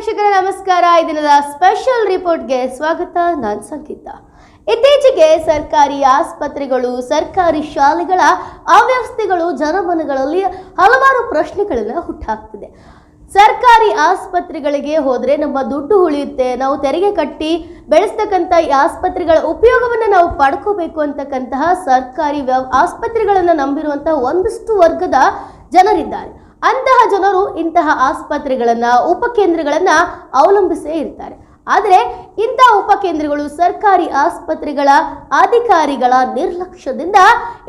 ವೀಕ್ಷಕರ, ನಮಸ್ಕಾರ. ಈ ದಿನದ ಸ್ಪೆಷಲ್ ರಿಪೋರ್ಟ್ಗೆ ಸ್ವಾಗತ. ನಾನು ಸಂಗೀತ. ಇತ್ತೀಚೆಗೆ ಸರ್ಕಾರಿ ಆಸ್ಪತ್ರೆಗಳು, ಸರ್ಕಾರಿ ಶಾಲೆಗಳ ಅವ್ಯವಸ್ಥೆಗಳು, ಜನಮನಗಳಲ್ಲಿ ಹಲವಾರು ಪ್ರಶ್ನೆಗಳನ್ನು ಹುಟ್ಟಾಕ್ತಿದೆ ಸರ್ಕಾರಿ ಆಸ್ಪತ್ರೆಗಳಿಗೆ ಹೋದರೆ ನಮ್ಮ ದುಡ್ಡು ಉಳಿಯುತ್ತೆ. ನಾವು ತೆರಿಗೆ ಕಟ್ಟಿ ಬೆಳೆಸ್ತಕ್ಕಂಥ ಈ ಆಸ್ಪತ್ರೆಗಳ ಉಪಯೋಗವನ್ನು ನಾವು ಪಡ್ಕೋಬೇಕು ಅಂತಕ್ಕಂತಹ ಸರ್ಕಾರಿ ವ್ಯವ ಆಸ್ಪತ್ರೆಗಳನ್ನು ನಂಬಿರುವಂತಹ ಒಂದಷ್ಟು ವರ್ಗದ ಜನರಿದ್ದಾರೆ. ಅಂತಹ ಜನರು ಇಂತಹ ಆಸ್ಪತ್ರೆಗಳನ್ನ, ಉಪಕೇಂದ್ರಗಳನ್ನ ಅವಲಂಬಿಸೇ ಇರ್ತಾರೆ. ಆದರೆ ಇಂತಹ ಉಪಕೇಂದ್ರಗಳು ಸರ್ಕಾರಿ ಆಸ್ಪತ್ರೆಗಳ ಅಧಿಕಾರಿಗಳ ನಿರ್ಲಕ್ಷ್ಯದಿಂದ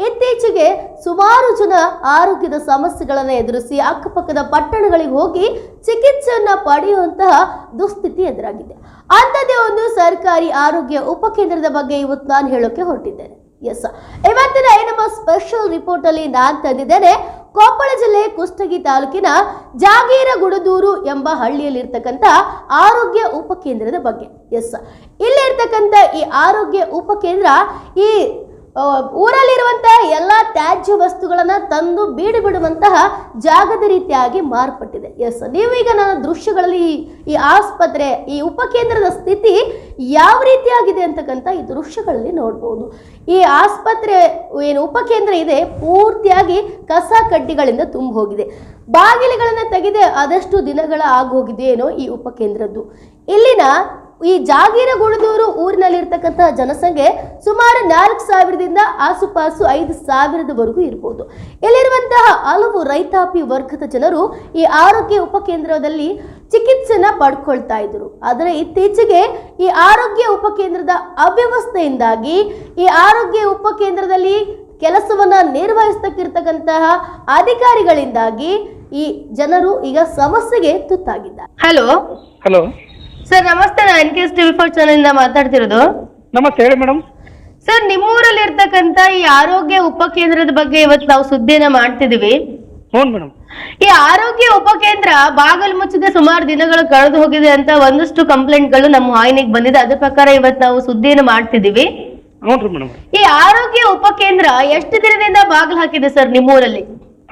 ಇತ್ತೀಚೆಗೆ ಸುಮಾರು ಜನ ಆರೋಗ್ಯದ ಸಮಸ್ಯೆಗಳನ್ನು ಎದುರಿಸಿ ಅಕ್ಕಪಕ್ಕದ ಪಟ್ಟಣಗಳಿಗೆ ಹೋಗಿ ಚಿಕಿತ್ಸೆಯನ್ನು ಪಡೆಯುವಂತಹ ದುಸ್ಥಿತಿ ಎದುರಾಗಿದೆ. ಅಂಥದ್ದೇ ಒಂದು ಸರ್ಕಾರಿ ಆರೋಗ್ಯ ಉಪಕೇಂದ್ರದ ಬಗ್ಗೆ ಇವತ್ತು ನಾನು ಹೇಳೋಕೆ ಹೊರಟಿದ್ದೇನೆ. ಎಸ್ ಇವತ್ತಿನ ಏನಮ್ಮ ನಮ್ಮ ಸ್ಪೆಷಲ್ ರಿಪೋರ್ಟ್ ಅಲ್ಲಿ ನಾನು ತಂದಿದ್ದೇನೆ ಕೊಪ್ಪಳ ಜಿಲ್ಲೆ ಕುಷ್ಟಗಿ ತಾಲೂಕಿನ ಜಾಗೀರಗುಡದೂರು ಎಂಬ ಹಳ್ಳಿಯಲ್ಲಿರ್ತಕ್ಕಂಥ ಆರೋಗ್ಯ ಉಪಕೇಂದ್ರದ ಬಗ್ಗೆ. ಎಸ್, ಇಲ್ಲಿರ್ತಕ್ಕಂಥ ಈ ಆರೋಗ್ಯ ಉಪಕೇಂದ್ರ ಈ ಊರಲ್ಲಿರುವಂತಹ ಎಲ್ಲ ತ್ಯಾಜ್ಯ ವಸ್ತುಗಳನ್ನ ತಂದು ಬೀಡು ಬಿಡುವಂತಹ ಜಾಗದ ರೀತಿಯಾಗಿ ಮಾರ್ಪಟ್ಟಿದೆ. ಎಸ್ ನೀವೀಗ ನನ್ನ ದೃಶ್ಯಗಳಲ್ಲಿ ಈ- ಆಸ್ಪತ್ರೆ, ಈ ಉಪಕೇಂದ್ರದ ಸ್ಥಿತಿ ಯಾವ ರೀತಿಯಾಗಿದೆ ಅಂತಕ್ಕಂಥ ಈ ದೃಶ್ಯಗಳಲ್ಲಿ ನೋಡ್ಬೋದು. ಈ ಆಸ್ಪತ್ರೆ, ಏನು ಉಪಕೇಂದ್ರ ಇದೆ, ಪೂರ್ತಿಯಾಗಿ ಕಸ ಕಡ್ಡಿಗಳಿಂದ ತುಂಬ ಹೋಗಿದೆ ಬಾಗಿಲುಗಳನ್ನು ತೆಗೆದೇ ಆದಷ್ಟು ದಿನಗಳ ಆಗೋಗಿದೆಯೇನೋ ಈ ಉಪಕೇಂದ್ರದ್ದು. ಇಲ್ಲಿನ ಈ ಜಾಗೀರಗುಡದೂರು ಊರಿನಲ್ಲಿರ್ತಕ್ಕಂತಹ ಜನಸಂಖ್ಯೆ ಸುಮಾರು ನಾಲ್ಕು ಸಾವಿರದಿಂದ ಆಸುಪಾಸು ಐದು ಸಾವಿರದವರೆಗೂ ಇರಬಹುದು ಇಲ್ಲಿರುವಂತಹ ಹಲವು ರೈತಾಪಿ ವರ್ಗದ ಜನರು ಈ ಆರೋಗ್ಯ ಉಪಕೇಂದ್ರದಲ್ಲಿ ಚಿಕಿತ್ಸೆನ ಪಡ್ಕೊಳ್ತಾ ಇದ್ರು ಆದರೆ ಇತ್ತೀಚೆಗೆ ಈ ಆರೋಗ್ಯ ಉಪಕೇಂದ್ರದ ಅವ್ಯವಸ್ಥೆಯಿಂದಾಗಿ ಈ ಆರೋಗ್ಯ ಉಪಕೇಂದ್ರದಲ್ಲಿ ಕೆಲಸವನ್ನ ನಿರ್ವಹಿಸ್ತಕ್ಕಿರ್ತಕ್ಕಂತಹ ಅಧಿಕಾರಿಗಳಿಂದಾಗಿ ಈ ಜನರು ಈಗ ಸಮಸ್ಯೆಗೆ ತುತ್ತಾಗಿದ್ದಾರೆ. ಹಲೋ ಹಲೋ ಸರ್ ನಮಸ್ತೆ. ನಾನು N K S TV four channel ಇಂದ ಮಾತಾಡ್ತಿರೋದು. ನಮಸ್ತೆ ಹೇಳಿ ಮೇಡಮ್. ಸರ್ ನಿಮ್ಮೂರಲ್ಲಿ ಇರ್ತಕ್ಕಂತ ಈ ಆರೋಗ್ಯ ಉಪಕೇಂದ್ರದ ಬಗ್ಗೆ ಇವತ್ತು ನಾವು ಸುದ್ದಿನ ಮಾಡ್ತಿದೀವಿ ಹ್ಞೂ ಮೇಡಮ್. ಈ ಆರೋಗ್ಯ ಉಪಕೇಂದ್ರ ಬಾಗಲ್ ಮುಚ್ಚಿದ ಸುಮಾರು ದಿನಗಳು ಕಳೆದು ಹೋಗಿದೆ ಅಂತ ಒಂದಷ್ಟು ಕಂಪ್ಲೇಂಟ್ಗಳು ನಮ್ಮ ವಾಹಿನಿಗೆ ಬಂದಿದೆ. ಅದ್ರ ಪ್ರಕಾರ ಇವತ್ತು ನಾವು ಸುದ್ದಿಯನ್ನು ಮಾಡ್ತಿದೀವಿ ಹ್ಞೂ ರೀ ಮೇಡಮ್. ಈ ಆರೋಗ್ಯ ಉಪಕೇಂದ್ರ ಎಷ್ಟು ದಿನದಿಂದ ಬಾಗಿಲು ಹಾಕಿದೆ ಸರ್ ನಿಮ್ಮೂರಲ್ಲಿ?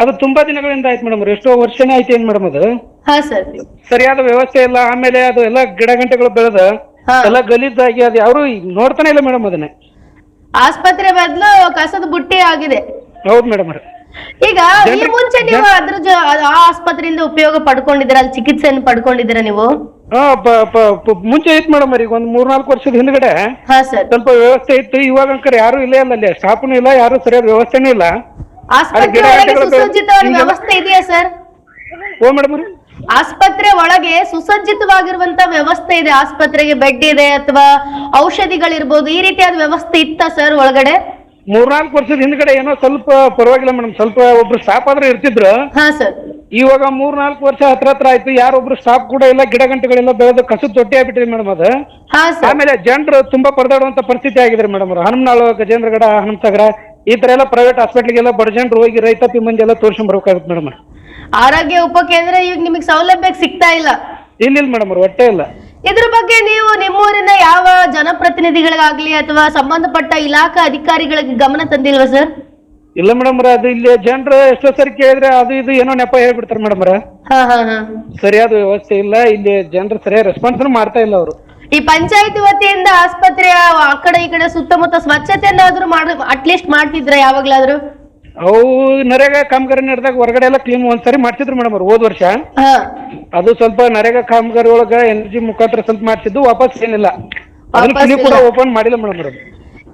ಅದು ತುಂಬಾ ದಿನಗಳಿಂದ ಆಯ್ತು ಮೇಡಮ್. ಎಷ್ಟೋ ವರ್ಷನೇ ಆಯ್ತು ಏನ್ ಮೇಡಮ್ ಅದು? ಹಾ ಸರ್. ಸರಿಯಾದ ವ್ಯವಸ್ಥೆ ಇಲ್ಲ ಆಮೇಲೆ ಅದು ಎಲ್ಲ ಗಿಡ ಗಂಟೆಗಳು ಬೆಳೆದ ಹಾ. ಎಲ್ಲ ಗಲೀಜಾಗಿ ಅದು ಯಾರು ನೋಡ್ತಾನೆ ಇಲ್ಲ ಮೇಡಮ್ ಅದನ್ನೇ. ಆಸ್ಪತ್ರೆ ಬದಲು ಕಸದ ಬುಟ್ಟಿ ಆಗಿದೆ. ಹೌದು ಮೇಡಮ್ ಅವ್ರೆ ಈಗ ಈ ಮುಂಚೆ ನೀವು ಅದ್ರ ಜೊ- ಆ ಆಸ್ಪತ್ರೆಯಿಂದ ಉಪಯೋಗ ಪಡ್ಕೊಂಡಿದ್ದೀರಾ ಅಲ್ಲಿ ಚಿಕಿತ್ಸೆಯನ್ನು ಪಡ್ಕೊಂಡಿದ್ದೀರಾ ನೀವು? ಹಾ ಪ- ಪ- ಪ- ಮುಂಚೆ ಇತ್ತು ಮೇಡಮ್ ಅವ್ರಿಗೆ ಒಂದ್ ಮೂರ್ ನಾಲ್ಕು ವರ್ಷದ ಹಿಂದ್ಗಡೆ. ಹಾ ಸರ್. ಸ್ವಲ್ಪ ವ್ಯವಸ್ಥೆ ಇತ್ತು ಇವಾಗ ಅಂಕರ್ ಯಾರು ಇಲ್ಲ ಇಲ್ಲ ಅಲ್ಲಿ ಸ್ಟಾಫ್ನು ಇಲ್ಲ ಯಾರು ಸರಿಯಾದ ವ್ಯವಸ್ಥೆನೂ ಇಲ್ಲ. ಆಸ್ಪತ್ರೆ ಒಳಗೆ ವ್ಯವಸ್ಥೆ ಇದೆಯಾ ಸರ್? ಓ ಮೇಡಮ್ ಅವ್ರೆ. ಆಸ್ಪತ್ರೆ ಒಳಗೆ ಸುಸಜ್ಜಿತವಾಗಿರುವಂತ ವ್ಯವಸ್ಥೆ ಇದೆ. ಆಸ್ಪತ್ರೆಗೆ ಬೆಡ್ ಇದೆ ಅಥವಾ ಔಷಧಿಗಳಿರ್ಬೋದು ಈ ರೀತಿಯಾದ ವ್ಯವಸ್ಥೆ ಇತ್ತ ಸರ್ ಒಳಗಡೆ? ಮೂರ್ನಾಲ್ಕು ವರ್ಷದ ಹಿಂದ್ಗಡೆ ಏನೋ ಸ್ವಲ್ಪ ಪರವಾಗಿಲ್ಲ ಮೇಡಮ್. ಸ್ವಲ್ಪ ಒಬ್ರು ಸ್ಟಾಫ್ ಆದ್ರೆ ಇರ್ತಿದ್ರು. ಹಾ ಸರ್. ಇವಾಗ ಮೂರ್ ನಾಲ್ಕು ವರ್ಷ ಹತ್ರ ಹತ್ರ ಆಯ್ತು. ಯಾರೊಬ್ರು ಸ್ಟಾಫ್ ಕೂಡ ಇಲ್ಲ. ಗಿಡ ಗಂಟೆಗಳೆಲ್ಲ ಬೆಳೆದು ಕಸದ ತೊಟ್ಟಿ ಆಗ್ಬಿಟ್ಟಿದೆ ಮೇಡಮ್ ಅದು. ಹಾ ಸರ್. ಆಮೇಲೆ ಜನರು ತುಂಬಾ ಪರದಾಡುವಂತ ಪರಿಸ್ಥಿತಿ ಆಗಿದೆ ಮೇಡಮ್ ಅವರು. ಹನುಮನಾಳು ಗಜೇಂದ್ರಗಡ ಹನುಮಸಾಗರ ಈ ತರ ಎಲ್ಲ ಪ್ರೈವೇಟ್ ಹಾಸ್ಪಿಟ್ಲಿಗೆಲ್ಲ ಬಡ ಜನರು ಹೋಗಿ ರೈತಾಪಿ ಮಂದಿ ಎಲ್ಲ ತೋರ್ಸ್ಕೊಂಡ್ ಬರ್ಬೇಕಾಗುತ್ತೆ ಮೇಡಮ್ ಆರೋಗ್ಯ ಉಪಕೇಂದ್ರ ಈಗ ನಿಮಗೆ ಸೌಲಭ್ಯ ಸಿಗ್ತಾ ಇಲ್ಲ. ಇಲ್ಲ ಇಲ್ಲ ಮೇಡಮ್ ಅವ್ರು ಹೊಟ್ಟೆ ಇಲ್ಲ. ಇದ್ರ ಬಗ್ಗೆ ನೀವು ನಿಮ್ಮೂರಿನ ಯಾವ ಜನಪ್ರತಿನಿಧಿಗಳಿಗಾಗ್ಲಿ ಅಥವಾ ಸಂಬಂಧಪಟ್ಟ ಇಲಾಖಾ ಅಧಿಕಾರಿಗಳಿಗೆ ಗಮನ ತಂದಿಲ್ವಾ ಸರ್ ಇಲ್ಲ ಮೇಡಮ್ ಅದು ಇಲ್ಲಿ ಜನರು ಎಷ್ಟೋ ಸರಿ ಕೇಳಿದ್ರೆ ಅದು ಇದು ಏನೋ ನೆಪ ಹೇಳ್ಬಿಡ್ತಾರೆ ಮೇಡಮ್ ಹಾ ಹಾ ಹಾ. ಸರಿಯಾದ ವ್ಯವಸ್ಥೆ ಇಲ್ಲ ಇಲ್ಲಿ ಜನರು ಸರಿಯಾದ ರೆಸ್ಪಾನ್ಸ್ ಮಾಡ್ತಾ ಇಲ್ಲ ಅವರು. ಈ ಪಂಚಾಯತಿ ವತಿಯಿಂದ ಆಸ್ಪತ್ರೆಯ ಆ ಕಡೆ ಈ ಕಡೆ ಸುತ್ತಮುತ್ತ ಸ್ವಚ್ಛತೆಯನ್ನಾದ್ರೂ ಮಾಡ ಅಟ್ಲೀಸ್ಟ್ ಮಾಡ್ತಿದ್ರ ಯಾವಾಗ್ಲಾದ್ರೂ? ಅವು ನರೇಗಾ ಕಾಮಗಾರಿ ನಡೆದಾಗ ಹೊರಗಡೆ ಎಲ್ಲ ಕ್ಲೀನ್ ಒಂದ್ಸರಿ ಮಾಡ್ತಿದ್ರು ಮೇಡಮ್ ಅವ್ರು ಹೋದ್ ವರ್ಷ. ಹಾ. ಅದು ಸ್ವಲ್ಪ ನರೇಗಾ ಕಾಮಗಾರಿ ಒಳಗ ಎನರ್ಜಿ ಮುಖಾಂತರ ಸ್ವಲ್ಪ ಮಾಡ್ತಿದ್ದು ವಾಪಸ್ ಏನಿಲ್ಲ. ಅದನ್ನ ವಾಪಸ್ clinic ಕೂಡ ಇಲ್ಲ. ಓಪನ್ ಮಾಡಿಲ್ಲ ಮೇಡಮ್ ಅವರು.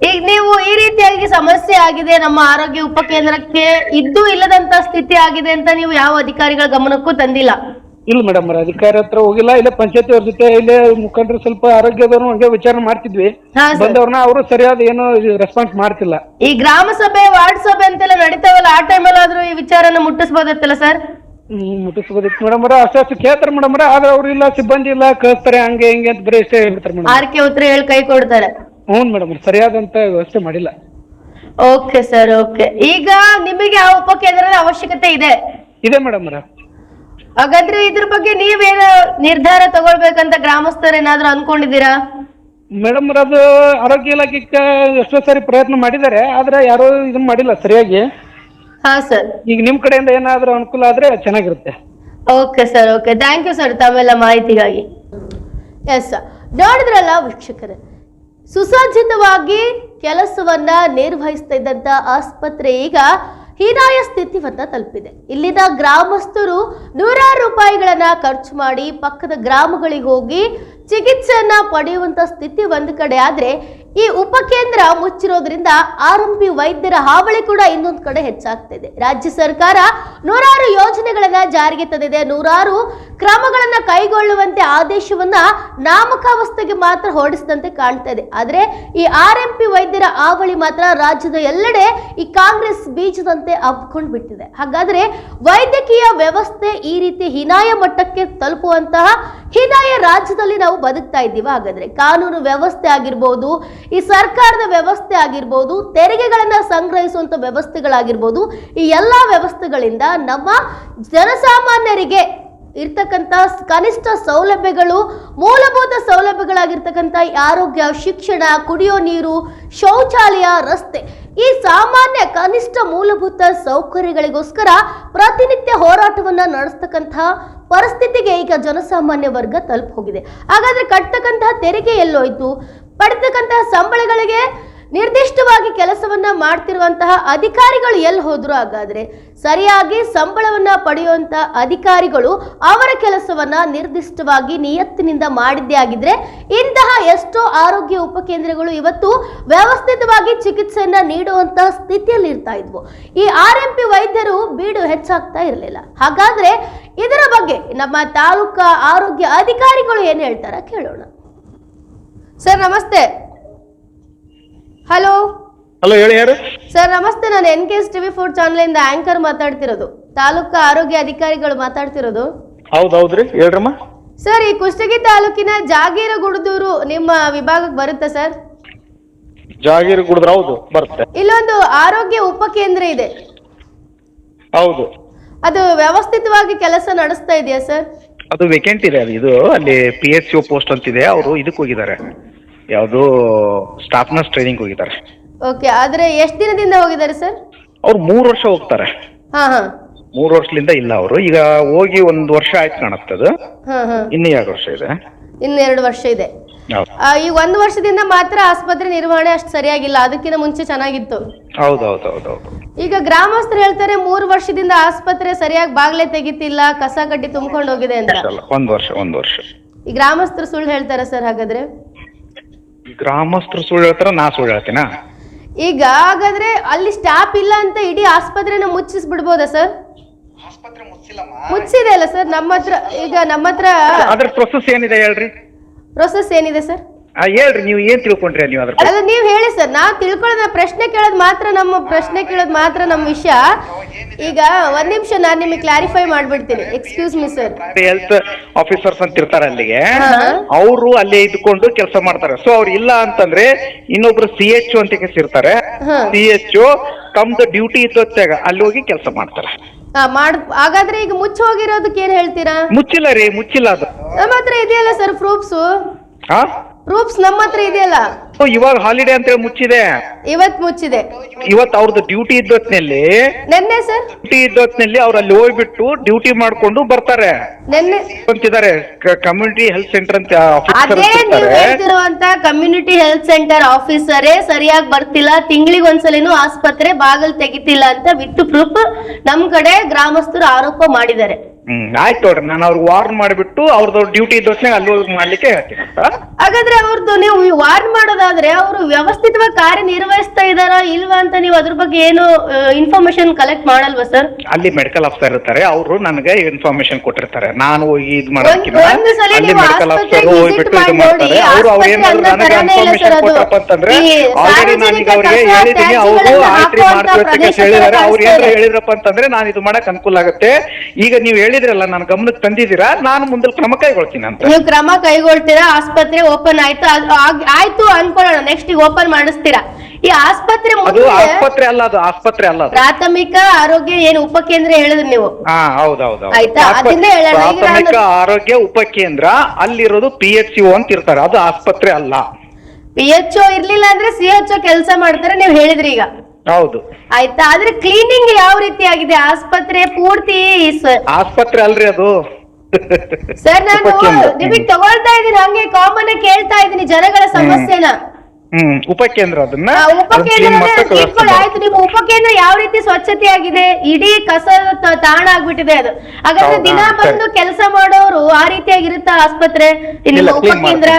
ಈಗ ನೀವು ಈ ರೀತಿಯಾಗಿ ಸಮಸ್ಯೆ ಆಗಿದೆ ನಮ್ಮ ಆರೋಗ್ಯ ಉಪಕೇಂದ್ರಕ್ಕೆ ಇದ್ದು ಇಲ್ಲದಂತ ಸ್ಥಿತಿ ಆಗಿದೆ ಅಂತ ನೀವು ಯಾವ ಅಧಿಕಾರಿಗಳ ಗಮನಕ್ಕೂ ತಂದಿಲ್ಲ. ಇಲ್ಲ ಮೇಡಮ್ ಅವ್ರ ಅಧಿಕಾರಿ ಹತ್ರ ಹೋಗಿಲ್ಲ ಇಲ್ಲ ಪಂಚಾಯತಿ ಅವ್ರ ಜೊತೆ ಇಲ್ಲೇ ಮುಖಂಡರು ಸ್ವಲ್ಪ ಆರೋಗ್ಯದವ್ರು ಹಂಗೆ ವಿಚಾರ ಮಾಡ್ತಿದ್ವಿ. ಹಾ ಸರ್. ಬಂದವ್ರನ್ನ ಅವರು ಸರಿಯಾದ ಏನು ರೆಸ್ಪಾನ್ಸ್ ಮಾಡ್ತಿಲ್ಲ. ಈ ಗ್ರಾಮ ಸಭೆ ವಾರ್ಡ್ ಸಭೆ ಅಂತೆಲ್ಲ ನಡೀತಾವಲ್ಲ ಆ ಟೈಮಲ್ಲಾದ್ರೂ ಈ ವಿಚಾರನ ಮುಟ್ಟಿಸ್ಬೋದಿತ್ತಲ್ಲ ಸರ್? ಹ್ಮ್ ಮುಟ್ಟಿಸ್ಬೋದಿತ್ತು ಮೇಡಮ್ ಅವ್ರ ಅಷ್ಟು ಅಷ್ಟು ಕೇಳ್ತಾರೆ ಮೇಡಮ್ ಅವ್ರ ಆದ್ರೆ ಅವ್ರು ಇಲ್ಲ ಸಿಬ್ಬಂದಿ ಇಲ್ಲ ಕಳಿಸ್ತಾರೆ ಹಂಗೆ ಹಿಂಗೆ ಅಂತ ಬರೀ ಇಷ್ಟೇ ಹೇಳ್ಬಿಡ್ತಾರೆ ಮೇಡಮ್ ಆರ್ಕೆ ಉತ್ತರ ಹೇಳಿ ಕೈ ಕೊಡ್ತಾರೆ. ಹ್ಞೂ ಮೇಡಮ್ ಸರಿಯಾದಂತ ವ್ಯವಸ್ಥೆ ಮಾಡಿಲ್ಲ. Okay sir okay. ಈಗ ನಿಮಗೆ ಆ ಉಪಕೇಂದ್ರದ ಅವಶ್ಯಕತೆ ಇದೆ. ಇದೆ ಮೇಡಮ್ ಅವ್ರ. ಹಾಗಾದ್ರೆ ಇದ್ರ ಬಗ್ಗೆ ನೀವೇನು ನಿರ್ಧಾರ ತಗೊಳ್ಬೇಕಂತ ಗ್ರಾಮಸ್ಥರು ಏನಾದ್ರು ಅನ್ಕೊಂಡಿದ್ದೀರಾ? ಮೇಡಮ್ ಅದು ಆರೋಗ್ಯ ಇಲಾಖೆ ಎಷ್ಟೋ ಸಾರಿ ಪ್ರಯತ್ನ ಮಾಡಿದ್ದಾರೆ ಆದ್ರೆ ಯಾರು ಇದನ್ನ ಮಾಡಿಲ್ಲ ಸರಿಯಾಗಿ. ಹಾ ಸರ್. ಈಗ ನಿಮ್ ಕಡೆಯಿಂದ ಏನಾದ್ರೂ ಅನುಕೂಲ ಆದ್ರೆ ಚೆನ್ನಾಗಿರುತ್ತೆ. Okay sir okay. Thank you sir ತಮ್ಮೆಲ್ಲ ಮಾಹಿತಿಗಾಗಿ. ಎಸ್ ನೋಡಿದ್ರಲ್ಲ ವೀಕ್ಷಕರೇ ಸುಸಜ್ಜಿತವಾಗಿ ಕೆಲಸವನ್ನ ನಿರ್ವಹಿಸ್ತಾ ಇದ್ದಂತ ಆಸ್ಪತ್ರೆ ಈಗ ಹೀನಾಯ ಸ್ಥಿತಿವನ್ನ ತಲುಪಿದೆ. ಇಲ್ಲಿನ ಗ್ರಾಮಸ್ಥರು ನೂರಾರು ರೂಪಾಯಿಗಳನ್ನ ಖರ್ಚು ಮಾಡಿ ಪಕ್ಕದ ಗ್ರಾಮಗಳಿಗೆ ಹೋಗಿ ಚಿಕಿತ್ಸೆಯನ್ನ ಪಡೆಯುವಂತ ಸ್ಥಿತಿ ಒಂದು ಕಡೆ ಆದ್ರೆ ಈ ಉಪಕೇಂದ್ರ ಮುಚ್ಚಿರೋದ್ರಿಂದ ಆರಂಭಿ ವೈದ್ಯರ ಹಾವಳಿ ಕೂಡ ಇನ್ನೊಂದು ಕಡೆ ಹೆಚ್ಚಾಗ್ತಿದೆ. ರಾಜ್ಯ ಸರ್ಕಾರ ನೂರಾರು ಯೋಜನೆಗಳನ್ನ ಜಾರಿಗೆ ತಂದಿದೆ. ನೂರಾರು ಕ್ರಮಗಳನ್ನ ಕೈಗೊಳ್ಳುವಂತೆ ಆದೇಶವನ್ನ ನಾಮಕಾವಸ್ಥೆಗೆ ಮಾತ್ರ ಹೊರಡಿಸಿದಂತೆ ಕಾಣ್ತಾ ಇದೆ. ಆದ್ರೆ ಈ ಆರ್ ಎಂ ಪಿ ವೈದ್ಯರ ಹಾವಳಿ ಮಾತ್ರ ರಾಜ್ಯದ ಎಲ್ಲೆಡೆ ಈ ಕಾಂಗ್ರೆಸ್ ಬೀಜದಂತೆ ಹಬ್ಕೊಂಡು ಬಿಟ್ಟಿದೆ. ಹಾಗಾದ್ರೆ ವೈದ್ಯಕೀಯ ವ್ಯವಸ್ಥೆ ಈ ರೀತಿ ಹೀನಾಯ ಮಟ್ಟಕ್ಕೆ ತಲುಪುವಂತಹ ಹೀನಾಯ ರಾಜ್ಯದಲ್ಲಿ ನಾವು ಬದುಕ್ತಾ ಇದ್ದೀವ? ಹಾಗಾದ್ರೆ ಕಾನೂನು ವ್ಯವಸ್ಥೆ ಆಗಿರ್ಬೋದು ಈ ಸರ್ಕಾರದ ವ್ಯವಸ್ಥೆ ಆಗಿರ್ಬೋದು, ತೆರಿಗೆಗಳನ್ನು ಸಂಗ್ರಹಿಸುವಂಥ ವ್ಯವಸ್ಥೆಗಳಾಗಿರ್ಬೋದು, ಈ ಎಲ್ಲ ವ್ಯವಸ್ಥೆಗಳಿಂದ ನಮ್ಮ ಜನಸಾಮಾನ್ಯರಿಗೆ ಇರ್ತಕ್ಕಂಥ ಕನಿಷ್ಠ ಸೌಲಭ್ಯಗಳು, ಮೂಲಭೂತ ಸೌಲಭ್ಯಗಳಾಗಿರ್ತಕ್ಕಂಥ ಆರೋಗ್ಯ, ಶಿಕ್ಷಣ, ಕುಡಿಯೋ ನೀರು, ಶೌಚಾಲಯ, ರಸ್ತೆ, ಈ ಸಾಮಾನ್ಯ ಕನಿಷ್ಠ ಮೂಲಭೂತ ಸೌಕರ್ಯಗಳಿಗೋಸ್ಕರ ಪ್ರತಿನಿತ್ಯ ಹೋರಾಟವನ್ನ ನಡೆಸ್ತಕ್ಕಂಥ ಪರಿಸ್ಥಿತಿಗೆ ಈಗ ಜನಸಾಮಾನ್ಯ ವರ್ಗ ತಲುಪಿ ಹೋಗಿದೆ ಹಾಗಾದ್ರೆ ಕಟ್ತಕ್ಕಂತಹ ತೆರಿಗೆ ಎಲ್ಲೋಯ್ತು? ಪಡ್ತಕ್ಕಂತಹ ಸಂಬಳಗಳಿಗೆ ನಿರ್ದಿಷ್ಟವಾಗಿ ಕೆಲಸವನ್ನ ಮಾಡ್ತಿರುವಂತಹ ಅಧಿಕಾರಿಗಳು ಎಲ್ಲಿ ಹೋದ್ರು ಹಾಗಾದ್ರೆ ಸರಿಯಾಗಿ ಸಂಬಳವನ್ನ ಪಡೆಯುವಂತ ಅಧಿಕಾರಿಗಳು ಅವರ ಕೆಲಸವನ್ನ ನಿರ್ದಿಷ್ಟವಾಗಿ ನಿಯತ್ತಿನಿಂದ ಮಾಡಿದ್ದೇ ಆಗಿದ್ರೆ ಇಂತಹ ಎಷ್ಟೋ ಆರೋಗ್ಯ ಉಪಕೇಂದ್ರಗಳು ಇವತ್ತು ವ್ಯವಸ್ಥಿತವಾಗಿ ಚಿಕಿತ್ಸೆಯನ್ನ ನೀಡುವಂತಹ ಸ್ಥಿತಿಯಲ್ಲಿ ಇರ್ತಾ ಇದ್ವು. ಈ ಆರ್ ಎಂ ಪಿ ವೈದ್ಯರು ಬೀಡು ಹೆಚ್ಚಾಗ್ತಾ ಇರಲಿಲ್ಲ. ಹಾಗಾದ್ರೆ ಇದರ ಬಗ್ಗೆ ನಮ್ಮ ತಾಲೂಕಾ ಆರೋಗ್ಯ ಅಧಿಕಾರಿಗಳು ಏನ್ ಹೇಳ್ತಾರ ಕೇಳೋಣ. ಸರ್ ನಮಸ್ತೆ. ಹಲೋ. ಹಲೋ ಹೇಳಿ ಯಾರು ಸರ್ ನಮಸ್ತೆ. ನಾನು N K S TV four channel ಇಂದ ಆಂಕರ್ ಮಾತಾಡ್ತಿರೋದು. ತಾಲೂಕು ಆರೋಗ್ಯ ಅಧಿಕಾರಿಗಳು ಮಾತಾಡ್ತಿರೋದು. ಹೌದ್ ಹೌದ್ರಿ ಹೇಳ್ರಮ್ಮ. ಸರ್ ಈ ಕುಷ್ಟಗಿ ತಾಲೂಕಿನ ಜಾಗೀರಗುಡದೂರು ನಿಮ್ಮ ವಿಭಾಗಕ್ಕೆ ಬರುತ್ತಾ ಸರ್? ಜಾಗೀರ್ ಕುಡಿದ್ರ ಹೌದು ಬರುತ್ತೆ. ಇಲ್ಲೊಂದು ಆರೋಗ್ಯ ಉಪಕೇಂದ್ರ ಇದೆ. ಹೌದು. ಅದು ವ್ಯವಸ್ಥಿತವಾಗಿ ಕೆಲಸ ನಡೆಸ್ತಾ ಇದೆಯಾ ಸರ್? ಅದು ವೇಕೆಂಟ್ ಇದೆ ಅದು. ಇದು ಅಲ್ಲಿ ಪಿ ಎಸ್ ಸಿ ಪೋಸ್ಟ್ ಅಂತಿದೆ. ಅವರು ಇದಕ್ಕೆ ಹೋಗಿದ್ದಾರೆ. ಯಾವುದು ಸ್ಟಾಫ್ ನರ್ಸ್ ಟ್ರೈನಿಂಗ್ ಹೋಗಿದ್ದಾರೆ. ಓಕೆ ಆದ್ರೆ ಎಷ್ಟು ದಿನದಿಂದ ಹೋಗಿದ್ದಾರೆ ಸರ್ ಅವ್ರು ಮೂರು ವರ್ಷ ಹೋಗ್ತಾರೆ. ಹಾ ಹಾ. ಮೂರು ವರ್ಷದಿಂದ ಇಲ್ಲ ಅವರು. ಈಗ ಹೋಗಿ ಒಂದು ವರ್ಷ ಆಯ್ತು ಕಾಣುತ್ತೆ ಹಾ ಹಾ. ಇನ್ನೂ ಎರಡು ವರ್ಷ ಇದೆ. ಇನ್ನು ಎರಡು ವರ್ಷ ಇದೆ. ಈ ಒಂದು ವರ್ಷದಿಂದ ಮಾತ್ರ ಆಸ್ಪತ್ರೆ ನಿರ್ವಹಣೆ ಅಷ್ಟು ಸರಿಯಾಗಿಲ್ಲ. ಅದಕ್ಕಿಂತ ಮುಂಚೆ ಚೆನ್ನಾಗಿತ್ತು. ಹೌದು ಹೌದು ಹೌದು ಹೌದು ಈಗ ಗ್ರಾಮಸ್ಥರು ಹೇಳ್ತಾರೆ ಮೂರು ವರ್ಷದಿಂದ ಆಸ್ಪತ್ರೆ ಸರಿಯಾಗಿ ಬಾಗ್ಲೆ ತೆಗಿತಿಲ್ಲ ಕಸ ಕಡ್ಡಿ ತುಂಬಿಕೊಂಡು ಹೋಗಿದೆ ಅಂತ. ಒಂದ್ ಒಂದು ವರ್ಷ ಒಂದ್ ವರ್ಷ. ಈ ಗ್ರಾಮಸ್ಥರು ಸುಳ್ಳು ಹೇಳ್ತಾರೆ ಸರ್ ಹಾಗಾದ್ರೆ? ಗ್ರಾಮಸ್ಥರು ಸುಳ್ಳು ಹೇಳ್ತಾರ ನಾ ಸುಳ್ಳು ಹೇಳ್ತೀನ? ಈಗ ಹಾಗಾದ್ರೆ ಅಲ್ಲಿ ಸ್ಟಾಪ್ ಇಲ್ಲ ಅಂತ ಇಡೀ ಆಸ್ಪತ್ರೆನ ಮುಚ್ಚಿಸ್ಬಿಡ್ಬೋದಾ ಸರ್? ಮುಚ್ಚಿದೆ ಅಲ್ಲ ಸರ್ ನಮ್ಮ ಹತ್ರ ಈಗ ನಮ್ಮ ಹತ್ರ ಅದ್ರ ಪ್ರೊಸೆಸ್ ಏನಿದೆ ಹೇಳ್ರಿ? ಪ್ರೊಸೆಸ್ ಏನಿದೆ ಸರ್ ಆ, ಹೇಳ್ರಿ ನೀವು ಏನ್ ತಿಳ್ಕೊಂಡ್ರಿ ನೀವು ಅದ್ರ ಅಲ್ಲ ನೀವು ಹೇಳಿ ಸರ್ ನಾವ್ ತಿಳ್ಕೊಳ್ಳೋದ ಪ್ರಶ್ನೆ ಕೇಳೋದು ಮಾತ್ರ ನಮ್ಮ ಪ್ರಶ್ನೆ ಕೇಳೋದು ಮಾತ್ರ ನಮ್ಮ ವಿಷಯ. ಈಗ ಒಂದ್ ನಿಮಿಷ ನಾನು ನಿಮಗೆ ಕ್ಲಾರಿಫೈ ಮಾಡ್ಬಿಡ್ತೀನಿ. Excuse me sir health officers ಅಂತ ಇರ್ತಾರೆ ಅಲ್ಲಿಗೆ. ಹಾ. ಅವರು ಅಲ್ಲೇ ಇದ್ಕೊಂಡು ಕೆಲಸ ಮಾಡ್ತಾರೆ. ಸೊ ಅವ್ರು ಇಲ್ಲ ಅಂತಂದ್ರೆ ಇನ್ನೊಬ್ರು ಸಿ ಎಚ್ ಅಂತ ಇರ್ತಾರೆ ಹಾ. ಸಿ ಎಚ್ ತಮ್ದು ಡ್ಯೂಟಿ ಇದ್ದೊತ್ತಾಗ ಅಲ್ಲಿ ಹೋಗಿ ಕೆಲಸ ಮಾಡ್ತಾರೆ. ಮಾಡ್ ಹಾಗಾದ್ರೆ ಈಗ ಮುಚ್ಚಿ ಹೋಗಿರೋದಕ್ಕೆ ಏನ್ ಹೇಳ್ತೀರಾ? ಮುಚ್ಚಿಲ್ಲ ರೀ ಮುಚ್ಚಿಲ್ಲ ಅದು. ನಮ್ಮ ಹತ್ರ ಇದೆಯಲ್ಲ ಸರ್ ಪ್ರೂಫ್ಸ್? ಹಾ ಪ್ರೂಫ್ಸ್ ನಮ್ಮ ಹತ್ರ ಇದೆಯಲ್ಲ? ಸೊ ಇವಾಗ ಹಾಲಿಡೇ ಅಂತೇಳಿ ಮುಚ್ಚಿದೆ. ಇವತ್ ಮುಚ್ಚಿದೆ. ಇವತ್ತು ಅವ್ರದ್ದು ಡ್ಯೂಟಿ ಇದ್ದೊತ್ನಲ್ಲಿ ನೆನ್ನೆ ಸರ್. ಡ್ಯೂಟಿ ಇದ್ದೊತ್ನಲ್ಲಿ ಅವ್ರ ಅಲ್ಲಿ ಹೋಗ್ಬಿಟ್ಟು ಡ್ಯೂಟಿ ಮಾಡ್ಕೊಂಡು ಬರ್ತಾರೆ. ನೆನ್ನೆ ಅಂತಿದ್ದಾರೆ ಕಮ್ಯುನಿಟಿ ಹೆಲ್ತ್ ಸೆಂಟರ್ ಅಂತ ಆಫೀಸರ್ ಅದೇ ನೀವು ಇರ್ತಾರೆ ಹೇಳ್ತಿರುವಂತ ಕಮ್ಯುನಿಟಿ ಹೆಲ್ತ್ ಸೆಂಟರ್ ಆಫೀಸರೇ ಸರಿಯಾಗಿ ಬರ್ತಿಲ್ಲ ತಿಂಗಳಿಗೆ ಒಂದ್ಸಲಿನೂ ಆಸ್ಪತ್ರೆ ಬಾಗಲ್ ತೆಗಿತಿಲ್ಲ ಅಂತ ವಿತ್ ಪ್ರೂಫ್ ನಮ್ ಕಡೆ ಗ್ರಾಮಸ್ಥರು ಆರೋಪ ಮಾಡಿದ್ದಾರೆ. ಹ್ಮ್ ಆಯ್ತು ನೋಡ್ರಿ ನಾನು ಅವ್ರಿಗೆ ವಾರ್ನ್ ಮಾಡಿಬಿಟ್ಟು ಅವ್ರದ್ದು ಡ್ಯೂಟಿ ಇದ್ದೊತ್ನಾಗ ಅಲ್ಲಿ ಹೋಗಿ ಮಾಡ್ಲಿಕ್ಕೆ ಹೇಳ್ತೀನಿ. ಅಂತ ಹಾಗಾದ್ರೆ ಅವ್ರದ್ದು ನೀವು ವಾರ್ನ್ ಮಾಡೋದಾದ್ರೆ ಅವರು ವ್ಯವಸ್ಥಿತವಾಗಿ ಕಾರ್ಯನಿರ್ವಹಿಸ್ತಾ ಇದಾರಾ ಇಲ್ವಾ ಅಂತ ನೀವು ಅದ್ರ ಬಗ್ಗೆ ಏನು ಇನ್ಫಾರ್ಮೇಶನ್ ಕಲೆಕ್ಟ್ ಮಾಡಲ್ವಾ ಸರ್ ಅಲ್ಲಿ ಮೆಡಿಕಲ್ ಆಫೀಸರ್ ಇರ್ತಾರೆ ಅವರು ನನಗೆ ಇನ್ಫಾರ್ಮೇಶನ್ ಕೊಟ್ಟಿರ್ತಾರೆ. ನಾನು ಹೋಗಿ ಇದು ಮಾಡೋದಕ್ಕಿಂತ ಒಂದ್- ಒಂದು ಸಲ ಅಲ್ಲಿ ನೀವು ಮೆಡಿಕಲ್ ಆಸ್ಪತ್ರೆಗೆ ಆಫೀಸರ್ visit ಹೋಗ್ಬಿಟ್ಟು ಮಾಡಿ ಮಾಡ್ತಾರೆ. ನೋಡಿ, ಅವರು ಅವ್ರು ಆಸ್ಪತ್ರೆ ಏನಾದ್ರು ಅನ್ನೋ ತರಾನೇ ಇಲ್ಲ ಇನ್ಫಾರ್ಮೇಶನ್ ಸರ್ ಅದು. ಕೊಟ್ಟಪ್ಪ ಅಂತಂದ್ರೆ ಈ ಆಲ್ರೆಡಿ ನಾನು ಈಗ ಅವ್ರಿಗೆ ಸಾರ್ವಜನಿಕ ಹೇಳಿದ್ದೀನಿ ಅವರು ತ್ಯಾಜ್ಯಗಳನ್ನ ಆಯ್ತ್ರಿ ಹಾಕುವಂತ ಮಾಡ್ಕೊಳಕ್ಕೆ ಪ್ರದೇಶ ಹೇಳಿದಾರೆ. ಅವ್ರು ಏನಾದ್ರು ಕಳಿಸ್ತಾರೆ. ಹೇಳಿದ್ರಪ್ಪ ಅಂತಂದ್ರೆ ನಾನು ಇದು ಮಾಡಕ್ ಅನುಕೂಲ ಆಗುತ್ತೆ. ಈಗ ನೀವು ಹೇಳಿದ್ರಲ್ಲ ನಾನು ಗಮನಕ್ಕೆ ತಂದಿದ್ದೀರಾ? ನಾನು ಮುಂದೆ ಕ್ರಮ ಕೈಗೊಳ್ತೀನಿ ಅಂತ. ನೀವು ಕ್ರಮ ಕೈಗೊಳ್ತೀರಾ? ಆಸ್ಪತ್ರೆ ಓಪನ್ ಆಯ್ತು? ಅದು ಆಗ್- ಆಯ್ತು ಅನ್ಕೊಳ್ಳೋಣ ನೆಕ್ಸ್ಟ್ ಈಗ ಓಪನ್ ಮಾಡಿಸ್ತೀರಾ? ಈ ಆಸ್ಪತ್ರೆ ಅದು ಮುಂದೆ ಆಸ್ಪತ್ರೆ ಅಲ್ಲ ಅದು ಆಸ್ಪತ್ರೆ ಅಲ್ಲ ಅದು. ಪ್ರಾಥಮಿಕ ಆರೋಗ್ಯ ಏನು ಉಪಕೇಂದ್ರ ಹೇಳಿದ್ರಿ ನೀವು? ಹಾ ಹೌದೌದು ಆಯ್ತಾ? ಅದನ್ನೇ ಹೇಳೋಣ. ಈಗ ನಾನು- ಪ್ರಾಥಮಿಕ ಆರೋಗ್ಯ ಉಪಕೇಂದ್ರ ಅಲ್ಲಿರೋದು ಪಿ ಎಚ್ ಸಿ ಅಂತ ಇರ್ತಾರೆ. ಅದು ಆಸ್ಪತ್ರೆ ಅಲ್ಲ. ಪಿ ಎಚ್ ಇರ್ಲಿಲ್ಲ ಅಂದ್ರೆ ಸಿ ಎಚ್ ಕೆಲಸ ಮಾಡ್ತಾರೆ ನೀವು ಹೇಳಿದ್ರಿ ಈಗ. ಹೌದು. ಆಯ್ತಾ? ಆದ್ರೆ ಕ್ಲೀನಿಂಗ್ ಯಾವ ರೀತಿ ಆಗಿದೆ? ಆಸ್ಪತ್ರೆ ಪೂರ್ತಿ ಸ- ಆಸ್ಪತ್ರೆ ಅಲ್ರಿ ಅದು. ಸರ್ ನಾನು. ನಿಮಗೆ ತಗೊಳ್ತಾ ಇದೀನಿ ಹಂಗೆ ಕಾಮನ್ ಕೇಳ್ತಾ ಇದೀನಿ ಜನಗಳ ಸಮಸ್ಯೆನ. ಹ್ಮ್ ಉಪಕೇಂದ್ರ ಅದನ್ನ? ಉಪಕೇಂದ್ರ. ಆಯ್ತು ನಿಮ್ಮ ಉಪಕೇಂದ್ರ ಯಾವ ರೀತಿ ಸ್ವಚ್ಛತೆ ಆಗಿದೆ? ಇಡೀ ಕಸ ತಾಣ ಆಗ್ಬಿಟ್ಟಿದೆ ಅದು. ಹಾಗಾದ್ರೆ? ದಿನ ಬಂದು ಕೆಲಸ ಮಾಡೋರು ಆ ರೀತಿಯಾಗಿ ಇರುತ್ತಾ ಆಸ್ಪತ್ರೆ ಕ್ಲೀನ್ ಉಪಕೇಂದ್ರ?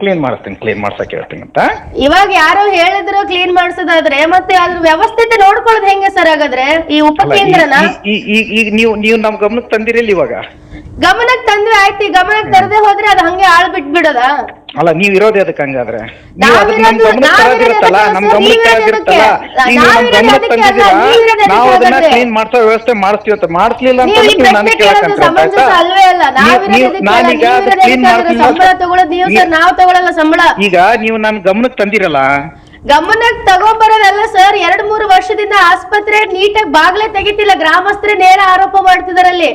ಕ್ಲೀನ್ ಮಾಡಿಸ್ತೀನಿ ಕ್ಲೀನ್ ಮಾಡ್ಸಕ್ ಹೇಳ್ತೀನಿ ಅಂತ. ಇವಾಗ ಯಾರೋ ಹೇಳಿದ್ರು ಕ್ಲೀನ್ ಮಾಡ್ಸೋದಾದ್ರೆ ಮತ್ತೆ ಅದ್ರ ವ್ಯವಸ್ಥೆ ನೋಡ್ಕೊಳ್ಳೋದು ಹೆಂಗೆ ಸರ್ ಹಾಗಾದ್ರೆ? ಈ ಉಪಕೇಂದ್ರನ? ಈಗ ನೀವು ನೀವು ನಮ್ ಗಮನಕ್ಕೆ ತಂದಿರಲಿ ಇವಾಗ? ಗಮನಕ್ಕೆ ತಂದ್ರೆ ಆಯ್ತು ಈ ಗಮನಕ್ಕೆ ತರದೆ ಹೋದ್ರೆ ಅದು ಹಂಗೆ ಆಳ್ ಬಿಟ್ ಬಿಡದ ಅಲ್ಲ ನೀವ್ ಇರೋದೇ ಅದಕ್ಕೆ ಹಂಗಾದ್ರೆ. ನಾವ್ ಅದಕ್ಕೆ ನಮ್ ನಾವಿರೋದು- ಗಮನಕ್ಕೆ ತರೋದಿರುತ್ತಲ್ಲ ನಾವಿರೋದು ನಮ್ ಗಮನಕ್ಕೆ ನೀವಿರೋದು ಅದಕ್ಕೆ. ನೀವು ನಮ್ ಗಮನಕ್ಕೆ ಅಲ್ಲ, ತಂದಿದ್ದೀರಾ ನೀವಿರೋದು ನಾವು ಅದನ್ನ ಕ್ಲೀನ್ ಮಾಡ್ಸೋ ವ್ಯವಸ್ಥೆ ಮಾಡಿಸ್ತೀವಿ ಅಂತ ಮಾಡಿಸ್ಲಿಲ್ಲ ಅಂತ ನೀವು ನನಗೆ ಕೇಳಕ್ಕಂತ ಅದು ಕ್ಲೀನ್ ಸಂಬಳ ತಗೊಳ್ಳೋದು ನೀವು ಸರ್ ನಾವು ತಗೊಳ್ಳಲ್ಲ ಸಂಬಳ. ಈಗ ನೀವು ನನ್ ಗಮನಕ್ಕೆ ತಂದಿರಲ್ಲ? ಗಮನಕ್ಕೆ ತಗೊಂಬರೋದಲ್ಲ ಸರ್. ಎರಡ್ ಮೂರು ವರ್ಷದಿಂದ ಆಸ್ಪತ್ರೆ ನೀಟಾಗಿ ಬಾಗ್ಲೇ ತೆಗಿತಿಲ್ಲ. ಗ್ರಾಮಸ್ಥರೇ ನೇರ ಆರೋಪ ಮಾಡ್ತಿದಾರಲ್ಲಿ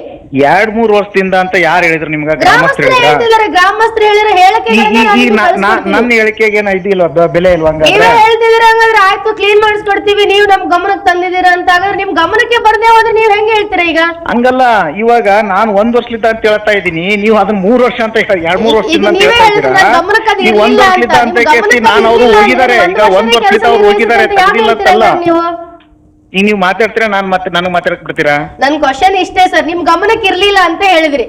ಎರಡ್ ಮೂರ್ ವರ್ಷದಿಂದ ಅಂತ ಯಾರು ಹೇಳಿದ್ರು ನಿಮ್ಗೆ? ಗ್ರಾಮಸ್ಥರು ಗ್ರಾಮಸ್ಥರು ಹೇಳಿದ್ರ? ಹೇಳ್ತಿದಾರೆ ಗ್ರಾಮಸ್ಥರು ಹೇಳಿರೋ ಹೇಳಕ್ಕೆ ಈ ಈ- ಈ ನಾ- ನಾ- ನನ್ನ ಹೇಳಿಕೆಗೆ ಇದಿಲ್ಲ ಬ- ಬೆಲೆ ಇಲ್ವಾ ನೀವೇ ಹಂಗಾದ್ರೆ ಹಂಗಾದ್ರೆ? ಆಯ್ತು ಕ್ಲೀನ್ ಮಾಡಿಸ್ಕೊಡ್ತೀವಿ. ನೀವು ನಮ್ ಗಮನಕ್ಕೆ ತಂದಿದೀರ ಅಂತ. ಹಾಗಾದ್ರೆ ನಿಮ್ ಗಮನಕ್ಕೆ ಬರ್ದೇ ಹೋದ್ರೆ ನೀವ್ ಹೆಂಗ್ ಹೇಳ್ತೀರಾ ಈಗ? ಹಂಗಲ್ಲ. ಇವಾಗ ನಾನು ಒಂದ್ ವರ್ಷದಿಂದ ಅಂತ ಹೇಳ್ತಾ ಇದ್ದೀನಿ. ನೀವು ಅದನ್ನ ಮೂರ್ ವರ್ಷ ಅಂತ ಹೇಳಿ ಎರಡ್ ಮೂರ್ ಈಗ ವರ್ಷದಿಂದ ಅಂತ ನೀವೇ ಹೇಳ್ತಾ ಹೇಳಿದ್ರೆ ಇದ್ದೀರಾ? ಗಮನಕ್ಕೆ ಅದು ನೀವು ಒಂದ್ ಇರ್ಲಿಲ್ಲ ವರ್ಷದಿಂದ ಅಂತ, ಅಂತ ನಿಮ್ ಕೇಳ್ತಿ ಗಮನಕ್ಕೆ ನಾನು ಅವ್ರು ಇರ್ಲಿಲ್ಲ ಹೋಗಿದ್ದಾರೆ. ಈಗ ಒಂದ್ ಅವ್ರು ಹೋಗಿದ್ದಾರೆ ಅಂತಲ್ಲ. ನೀವು? ಈಗ ನೀವು ಮಾತಾಡ್ತೀರಾ ನಾನ್ ಮತ್ತೆ ನನಗ್ ಮಾತಾಡಕ್ ಬಿಡ್ತೀರಾ? ನನ್ ಕ್ವಶನ್ ಇಷ್ಟೇ ಸರ್ ನಿಮ್ ಗಮನಕ್ಕೆ ಇರ್ಲಿಲ್ಲ ಅಂತ ಹೇಳಿದ್ರಿ.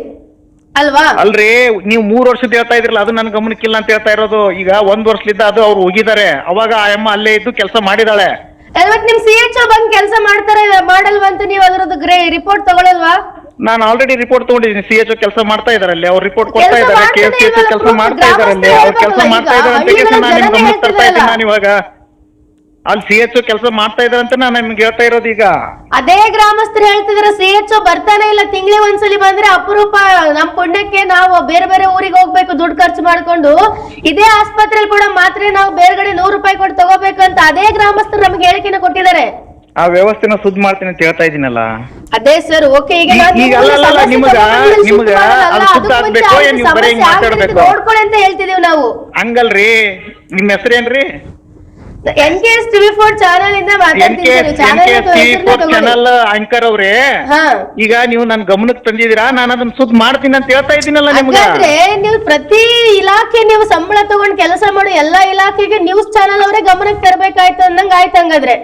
ಅಲ್ವಾ? ಅಲ್ರಿ ನೀವು ಮೂರ್ ವರ್ಷದ ಹೇಳ್ತಾ ಇದ್ರಲ್ಲ ಅದು ನನ್ ಗಮನಕ್ಕಿಲ್ಲ ಅಂತ ಹೇಳ್ತಾ ಇರೋದು. ಈಗ ಒಂದ್ ವರ್ಷದಿಂದ ಅದು ಅವ್ರು ಹೋಗಿದ್ದಾರೆ. ಅವಾಗ ಆ ಅಮ್ಮ ಅಲ್ಲೇ ಇದ್ದು ಕೆಲಸ ಮಾಡಿದಾಳೆ. ನಿಮ್ ಸಿ ಎಚ್ ಬಂದ್ ಕೆಲಸ ಮಾಡ್ತಾರೆ ಮಾಡಲ್ವಂತ ನೀವ್ ಅದ್ರದ್ದು ರಿಪೋರ್ಟ್ ತಗೊಳಲ್ವಾ? ನಾನು ಆಲ್ರೆಡಿ ರಿಪೋರ್ಟ್ ತಗೊಂಡಿದ್ದೀನಿ. ಸಿ ಎಚ್ ಕೆಲಸ ಮಾಡ್ತಾ ಇದಾರೆ ಅಲ್ಲಿ ಅವ್ರು ರಿಪೋರ್ಟ್ ಕೊಡ್ತಾ ಇದಾರೆ ಕೆ ಎಸ್ ಸಿ ಕೆಲಸ ಮಾಡ್ತಾ ಇದಾರೆ ಅಲ್ಲಿ ಅವ್ರು ಕೆಲಸ ಮಾಡ್ತಾ ಇದಾರೆ ಅಂತ ನಾನು. ನಿಮ್ಗೆ ಹಳ್ಳಿಗಳ ಗಮನಕ್ಕೆ ತರ್ತಾ ಇದ್ದೀನಿ ನಾನು ಇವಾಗ. ಅಲ್ಲಿ ಸಿ ಎಚ್ ಕೆಲಸ ಮಾಡ್ತಾ ಇದಾರೆ ಅಂತ ನಾನು ನಿಮ್ಗೆ ಹೇಳ್ತಾ ಇರೋದು ಈಗ. ಅದೇ ಗ್ರಾಮಸ್ಥರು ಹೇಳ್ತಿದಾರೆ ಸಿ ಎಚ್ ಬರ್ತಾನೆ ಇಲ್ಲ. ತಿಂಗಳಿಗೆ ಒಂದ್ಸಲಿ ಬಂದ್ರೆ ಅಪರೂಪ ನಮ್ ಪುಣ್ಯಕ್ಕೆ ನಾವು ಬೇರೆ ಬೇರೆ ಊರಿಗೆ ಹೋಗ್ಬೇಕು ದುಡ್ಡು ಖರ್ಚು ಮಾಡ್ಕೊಂಡು. ಇದೇ ಆಸ್ಪತ್ರೆಯಲ್ಲಿ ಕೂಡ ಮಾತ್ರ ನಾವು ಬೇರೆಗಡೆ ನೂರು ರೂಪಾಯಿ ಕೊಟ್ಟು ತಗೋಬೇಕು ಅಂತ ಅದೇ ಗ್ರಾಮಸ್ಥರು ನಮ್ಗೆ ಹೇಳಿಕೆನ ಕೊಟ್ಟಿದ್ದಾರೆ. ಆ ವ್ಯವಸ್ಥೆನ ಸುದ್ದ ಮಾಡ್ತೀನಿ ಅಂತ ಹೇಳ್ತಾ ಇದೀನಲ್ಲ ಅದೇ ಸರ್ ಓಕೆ ಈಗ ಈ- ನಾನು ಈಗ ನಿಮ್ಮನ್ನ ಅಲ್ಲ, ಅಲ್ಲ, ಸಮಸ್ಯೆ ನಿಮ್ಗ- ತಗೊಂಡು ಇಲ್ಲಿ ನಿಮ್ಗ ಮಾಡಲ್ಲ, ಅದು ಅದಕ್ಕೂ ಮುಂಚೆ ಆಗ್ಬೇಕು, ಏನ್ ನೀವು ಬರೀ ಸಮಸ್ಯೆ ಹಿಂಗ್ ಆಗ್ತಿರೋದು ಮಾತಾಡ್ಬೇಕು? ನೋಡ್ಕೊಳ್ಳಿ ಅಂತ ಹೇಳ್ತಿದೀವಿ ನಾವು. ಹಂಗಲ್ರಿ ನಿಮ್ ಹೆಸರೇನ್ರಿ N K S TV four channel ಇಂದ ಎನ್ ಮಾತಾಡ್ತೀನಿ K sir N channel K T four channel anchor ಅವ್ರೆ? ಹಾ. ಈಗ ನೀವು ನನ್ ಗಮನಕ್ಕೆ ತಂದಿದ್ದೀರಾ? ನಾನು ಅದನ್ನ ಸುದ್ದಿ ಮಾಡ್ತೀನಿ ಅಂತ ಹೇಳ್ತಾ ಇದೀನಲ್ಲ ನಿಮ್ಗೆ? ಹಾಗಾದ್ರೆ ನೀವು ಪ್ರತಿ ಇಲಾಖೆ ನೀವು ಸಂಬಳ ತಗೊಂಡ್ ಕೆಲಸ ಮಾಡೋ ಎಲ್ಲಾ ಇಲಾಖೆಗೆ ನ್ಯೂಸ್ ಚಾನಲ್ ಅವರೇ ಗಮನಕ್ಕೆ ತರಬೇಕಾಯ್ತು ಅಂದಂಗ ಆಯ್ತು ಹಂಗಾದ್ರೆ.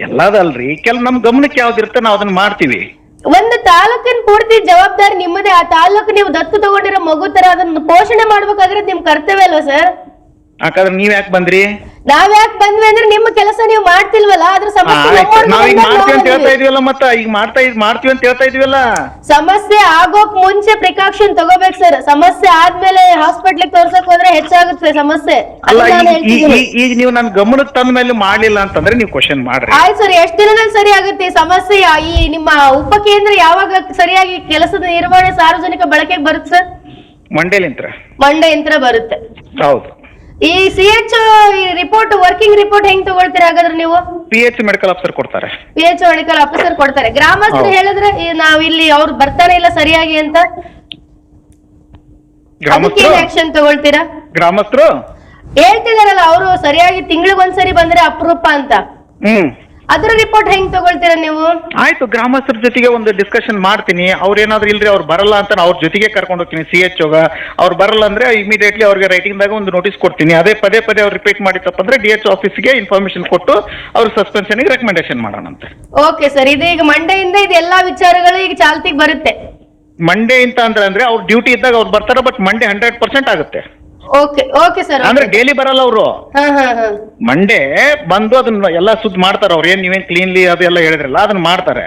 ಎಲ್ಲದಲ್ರಿ. ಕೆಲ, ನಮ್ ಗಮನಕ್ಕೆ ಯಾವ್ದಿರುತ್ತೆ ನಾವ್ ಅದನ್ನ ಮಾಡ್ತೀವಿ. ಒಂದು ತಾಲೂಕಿನ ಪೂರ್ತಿ ಜವಾಬ್ದಾರಿ ನಿಮ್ಮದೇ. ಆ ತಾಲೂಕು ನೀವು ದತ್ತು ತಗೊಂಡಿರೋ ಮಗು ತರ ಅದನ್ನ ಪೋಷಣೆ ಮಾಡ್ಬೇಕಾದ್ರೆ ನಿಮ್ ಕರ್ತವ್ಯ ಅಲ್ವಾ ಸರ್? ಯಾಕಂದ್ರೆ ನೀವ್ ಯಾಕೆ ಬಂದ್ರಿ? ನಾವ್ ಯಾಕೆ ಬಂದ್ವಿ ಅಂದ್ರೆ ನಿಮ್ಮ ಕೆಲಸ ನೀವು ಮಾಡ್ತಿಲ್ವಲ್ಲ ಅದ್ರ ಸಮಸ್ಯೆ ನಾವ್ ಈಗ ಮಾಡ್ತೀವಿ ಅಂತ ಹೇಳ್ತಾ ಬಂದ್ವಿ. ಇದೀವಲ್ಲ ಮತ್ತ ಈಗ ಮಾಡ್ತಾ ಇದ್ ಮಾಡ್ತೀವಿ ಅಂತ ಹೇಳ್ತಾ ಇದೀವಲ್ಲ? ಸಮಸ್ಯೆ ಆಗೋಕ್ ಮುಂಚೆ ಪ್ರಿಕಾಕ್ಷನ್ ತಗೋಬೇಕು ಸರ್. ಸಮಸ್ಯೆ ಆದ್ಮೇಲೆ ಹಾಸ್ಪಿಟ್ಲಿಗೆ ತೋರ್ಸಕ್ ಹೋದ್ರೆ ಹೆಚ್ಚಾಗುತ್ತೆ ಸಮಸ್ಯೆ. ಅಲ್ಲ ಅದನ್ನ ನಾನು ಈಗ- ಈಗ ಹೇಳ್ತಿದ್ದೀನಿ. ಈಗ- ಈಗ ನೀವು ನನ್ ಗಮನಕ್ಕೆ ತಂದ ಮೇಲೆ ಮಾಡ್ಲಿಲ್ಲ ಅಂತಂದ್ರೆ ನೀವು ಕ್ವಶನ್ ಮಾಡ್ರಿ. ಆಯ್ತು ಸರ್ ಎಷ್ಟ್ ದಿನದಲ್ಲಿ ಸರಿ ಆಗುತ್ತೆ ಈ ಸಮಸ್ಯೆ ಯಾ- ಈ ನಿಮ್ಮ ಉಪಕೇಂದ್ರ ಯಾವಾಗ ಸರಿಯಾಗಿ ಕೆಲಸದ ನಿರ್ವಹಣೆ ಸಾರ್ವಜನಿಕ ಬಳಕೆಗೆ ಬರುತ್ತೆ ಸರ್? ಮಂಡೇಲಿಂತ್ರ ಮಂಡೇ ಯಂತ್ರ ಬರುತ್ತೆ. ಹೌದು. ಈ C H report working report ಹೆಂಗ್ ತಗೊಳ್ತೀರಾ ಹಾಗಾದ್ರೆ ನೀವು? ಪಿ ಎಚ್ ಮೆಡಿಕಲ್ ಆಫೀಸರ್ ಕೊಡ್ತಾರೆ. ಪಿ ಎಚ್ ಮೆಡಿಕಲ್ ಆಫೀಸರ್ ಕೊಡ್ತಾರೆ. ಗ್ರಾಮಸ್ಥರು ಹೇಳಿದ್ರೆ ಈ ನಾವ್ ಇಲ್ಲಿ ಅವ್ರು ಬರ್ತಾನೆ ಇಲ್ಲ ಸರಿಯಾಗಿ ಅಂತ? ಅದಕ್ಕೆ ಗ್ರಾಮಸ್ಥರು ಆಕ್ಷನ್ ತಗೊಳ್ತೀರಾ? ಗ್ರಾಮಸ್ಥರು? ಹೇಳ್ತಿದಾರಲ್ಲ ಅವರು ಸರಿಯಾಗಿ ತಿಂಗಳಿಗೊಂದ್ಸರಿ ಬಂದ್ರೆ ಅಪರೂಪ ಅಂತ. ಹ್ಮ್. ಅದ್ರ ರಿಪೋರ್ಟ್ ಹೆಂಗ್ ತಗೊಳ್ತೀರಾ ನೀವು? ಆಯ್ತು ಗ್ರಾಮಸ್ಥರ ಜೊತೆಗೆ ಒಂದು ಡಿಸ್ಕಷನ್ ಮಾಡ್ತೀನಿ. ಅವ್ರ ಏನಾದ್ರು ಇಲ್ರಿ ಅವ್ರು ಬರಲ್ಲ ಅಂತ ನಾನು ಅವ್ರ ಜೊತೆಗೆ ಕರ್ಕೊಂಡು ಹೋಗ್ತೀನಿ ಸಿ ಎಚ್ ಓಗ ಅವ್ರು ಬರಲ್ಲ ಅಂದ್ರೆ ಇಮಿಡಿಯೇಟ್ಲಿ ಅವ್ರಿಗೆ ರೈಟಿಂಗ್ ದಾಗ ಒಂದು ನೋಟಿಸ್ ಕೊಡ್ತೀನಿ. ಅದೇ ಪದೇ ಪದೇ ಅವ್ರು ರಿಪೀಟ್ ಮಾಡಿತ್ತಪ್ಪ ಅಂದ್ರೆ ಡಿ ಎಚ್ ಆಫೀಸ್ಗೆ ಇನ್ಫಾರ್ಮೇಶನ್ ಕೊಟ್ಟು ಅವ್ರ ಸಸ್ಪೆನ್ಷನ್ ರೆಕಮೆಂಡೇಶನ್ ಮಾಡೋಣಂತೆ ಓಕೆ ಸರ್ ಇದು ಈಗ ಮಂಡೆಯಿಂದ ಇದು ಎಲ್ಲಾ ವಿಚಾರಗಳು ಈಗ ಚಾಲ್ತಿಗೆ ಬರುತ್ತೆ. ಮಂಡೇ ಅಂತ ಅಂದ್ರೆ ಅಂದ್ರೆ ಅವ್ರ ಡ್ಯೂಟಿ ಇದ್ದಾಗ ಅವ್ರು ಬರ್ತಾರೆ ಬಟ್ ಮಂಡೇ ಹಂಡ್ರೆಡ್ ಪರ್ಸೆಂಟ್ ಆಗುತ್ತೆ. ಓಕೆ ಓಕೆ ಸರ್ ಅಂದ್ರೆ ಡೈಲಿ ಬರಲ್ಲ ಅವರು. ಮಂಡೇ ಬಂದು ಅದನ್ನ ಎಲ್ಲಾ ಸುದ್ದಿ ಮಾಡ್ತಾರ ಅವ್ರು. ಏನ್ ನೀವೇನ್ ಕ್ಲೀನ್ಲಿ ಅದೆಲ್ಲ ಹೇಳಿದ್ರಲ್ಲ ಅದನ್ನ ಮಾಡ್ತಾರೆ.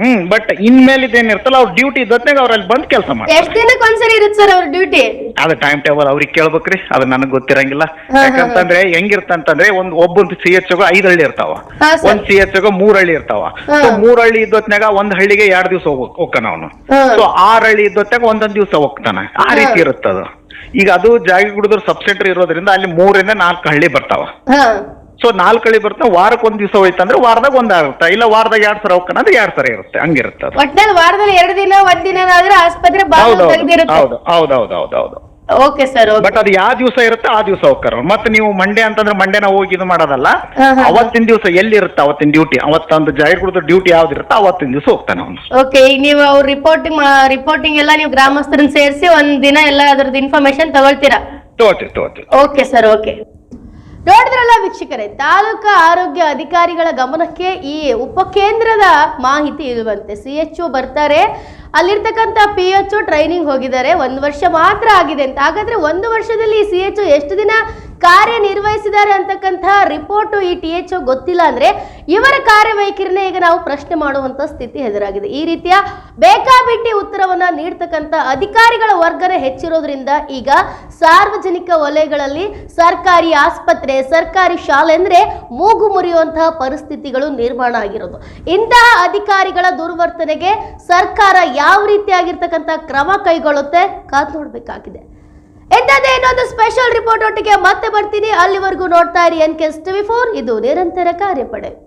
ಹ್ಮ್ ಬಟ್ ಇನ್ಮೇಲೆ ಇದೇನಿರ್ತಲ್ಲ ಅವ್ರ ಡ್ಯೂಟಿ ಇದ್ದತ್ನಾಗ ಅವ್ರ ಅಲ್ಲಿ ಬಂದ್ ಕೆಲಸ ಮಾಡ್ತಾರೆ. ಎಷ್ಟು ದಿನಕ್ಕೆ ಒಂದ್ಸರಿ ಇರುತ್ತೆ ಸರ್ ಅವ್ರ ಡ್ಯೂಟಿ ಅದ ಟೈಮ್ ಟೇಬಲ್ ಅವ್ರಿಗೆ ಕೇಳ್ಬೇಕ್ರಿ ಅದು ನನಗೆ ಗೊತ್ತಿರಂಗಿಲ್ಲ. ಯಾಕಂತಂದ್ರೆ ಹೆಂಗಿರ್ತಂತಂದ್ರೆ ಒಂದ್ ಒಬ್ಬೊಂದ್ ಸಿ ಎಚ್ ಐದ್ ಹಳ್ಳಿ ಇರ್ತಾವ. ಒಂದ್ ಸಿ ಎಚ್ ಮೂರ್ ಹಳ್ಳಿ ಇರ್ತಾವ. ಸೊ ಮೂರ್ ಹಳ್ಳಿ ಇದ್ದೊತ್ನಾಗ ಒಂದ್ ಹಳ್ಳಿಗೆ ಎರಡ್ ದಿವ್ಸ ಹೋಗ್ಬೇಕು ಹೋಗ್ತಾನ ಅವನು. ಸೊ ಆರ್ ಹಳ್ಳಿ ಇದ್ದೊತ್ತಾಗ ಒಂದೊಂದ್ ದಿವ್ಸ ಹೋಗ್ತಾನ. ಆ. ರೀತಿ ಇರುತ್ತದು. ಈಗ ಅದು ಜಾಗಿ ಕುಡಿದ್ರೆ ಸಬ್ ಸೆಂಟರ್ ಇರೋದ್ರಿಂದ ಅಲ್ಲಿ ಮೂರಿಂದ ನಾಲ್ಕು ಹಳ್ಳಿ ಬರ್ತಾವ. ಸೊ ನಾಲ್ಕು ಹಳ್ಳಿ ಬರ್ತಾವ ವಾರಕ್ಕೆ ಒಂದ್ ದಿವಸ ಹೋಯ್ತಂದ್ರೆ ವಾರದಾಗ ಒಂದ್ ಆಗುತ್ತೆ. ಇಲ್ಲ ವಾರದಾಗ ಎರಡ್ ಸರ ಹೋಗ್ತಾನ ಅಂದ್ರೆ ಎರಡ್ ಸರ ಇರುತ್ತೆ ಹಂಗಿರುತ್ತೆ ಅದು. ಒಟ್ನಲ್ಲಿ ವಾರದಲ್ಲಿ ಎರಡು ದಿನ ಒಂದ್ ದಿನ ಆದ್ರೆ ಆಸ್ಪತ್ರೆ ಬಾಗಿಲು ಹೌದು ತೆಗ್ದಿರುತ್ತೆ ಹೌದು ಹೌದೌದು ಹೌದು ಹೌದು. ಓಕೆ ಸರ್ ಬಟ್ ಅದು ಯಾವ ದಿವಸ ಇರುತ್ತೆ ಆ ದಿವಸ ಹೋಗ್ತಾರ ಮತ್ತೆ ನೀವು ಮಂಡೇ ಅಂತಂದ್ರೆ ಮಂಡೇನ ಹೋಗಿ ಇದು ಮಾಡೋದಲ್ಲ. ಅವತ್ತಿನ ದಿವಸ ಎಲ್ಲಿ ಇರುತ್ತೆ ಅವತ್ತಿನ ಡ್ಯೂಟಿ ಅವತ್ತೊಂದು ಕುಡಿದ ಡ್ಯೂಟಿ ಯಾವ್ದು ಇರುತ್ತೆ ಅವತ್ತಿನ ದಿವಸ ಹೋಗ್ತಾನೆ ಅವನು. ಓಕೆ ಈಗ ನೀವು ಅವ್ರ ರಿಪೋರ್ಟಿಂಗ್ ರಿಪೋರ್ಟಿಂಗ್ ಎಲ್ಲ ನೀವು ಗ್ರಾಮಸ್ಥರನ್ನ ಸೇರಿಸಿ ಒಂದ್ ದಿನ ಎಲ್ಲ ಅದ್ರದ್ದು ಇನ್ಫಾರ್ಮೇಶನ್ ತಗೊಳ್ತೀರಾ? ತಗೋತೀವಿ ತಗೋತೀವಿ. ಓಕೆ ಸರ್ ಓಕೆ ನೋಡಿದ್ರಲ್ಲ ವೀಕ್ಷಕರೇ, ತಾಲೂಕಾ ಆರೋಗ್ಯ ಅಧಿಕಾರಿಗಳ ಗಮನಕ್ಕೆ ಈ ಉಪಕೇಂದ್ರದ ಮಾಹಿತಿ ಇರುವಂತೆ ಸಿ ಎಚ್ ಬರ್ತಾರೆ. ಅಲ್ಲಿರ್ತಕ್ಕಂಥ ಪಿ ಎಚ್ ಟ್ರೈನಿಂಗ್ ಹೋಗಿದ್ದಾರೆ. ಒಂದು ವರ್ಷ ಮಾತ್ರ ಆಗಿದೆ ಅಂತ. ಹಾಗಾದ್ರೆ ಒಂದು ವರ್ಷದಲ್ಲಿ ಸಿ ಎಚ್ ಎಷ್ಟು ದಿನ ಕಾರ್ಯನಿರ್ವಹಿಸಿದ್ದಾರೆ ಅಂತಕ್ಕಂಥ ರಿಪೋರ್ಟು ಈ ಟಿ ಎಚ್ ಗೊತ್ತಿಲ್ಲ ಅಂದ್ರೆ ಇವರ ಕಾರ್ಯವೈಖರಿನೇ ಈಗ ನಾವು ಪ್ರಶ್ನೆ ಮಾಡುವಂತ ಸ್ಥಿತಿ ಎದುರಾಗಿದೆ. ಈ ರೀತಿಯ ಬೇಕಾಬಿಟ್ಟಿ ಉತ್ತರವನ್ನ ನೀಡ್ತಕ್ಕಂಥ ಅಧಿಕಾರಿಗಳ ವರ್ಗನೇ ಹೆಚ್ಚಿರೋದ್ರಿಂದ ಈಗ ಸಾರ್ವಜನಿಕ ವಲಯಗಳಲ್ಲಿ ಸರ್ಕಾರಿ ಆಸ್ಪತ್ರೆ, ಸರ್ಕಾರಿ ಶಾಲೆ ಅಂದ್ರೆ ಮೂಗು ಮುರಿಯುವಂತಹ ಪರಿಸ್ಥಿತಿಗಳು ನಿರ್ಮಾಣ ಆಗಿರೋದು. ಇಂತಹ ಅಧಿಕಾರಿಗಳ ದುರ್ವರ್ತನೆಗೆ ಸರ್ಕಾರ ಯಾವ ರೀತಿಯಾಗಿರ್ತಕ್ಕಂಥ ಕ್ರಮ ಕೈಗೊಳ್ಳುತ್ತೆ ಕಾದು ನೋಡ್ಬೇಕಾಗಿದೆ. ಎಂತದೇ ಇನ್ನೊಂದು ಸ್ಪೆಷಲ್ ರಿಪೋರ್ಟ್ ಒಟ್ಟಿಗೆ ಮತ್ತೆ ಬರ್ತೀನಿ. ಅಲ್ಲಿವರೆಗೂ ನೋಡ್ತಾ ಇರಿ ಎನ್ ಕೆ ಫೋರ್ ಇದು ನಿರಂತರ ಕಾರ್ಯಪಡೆ.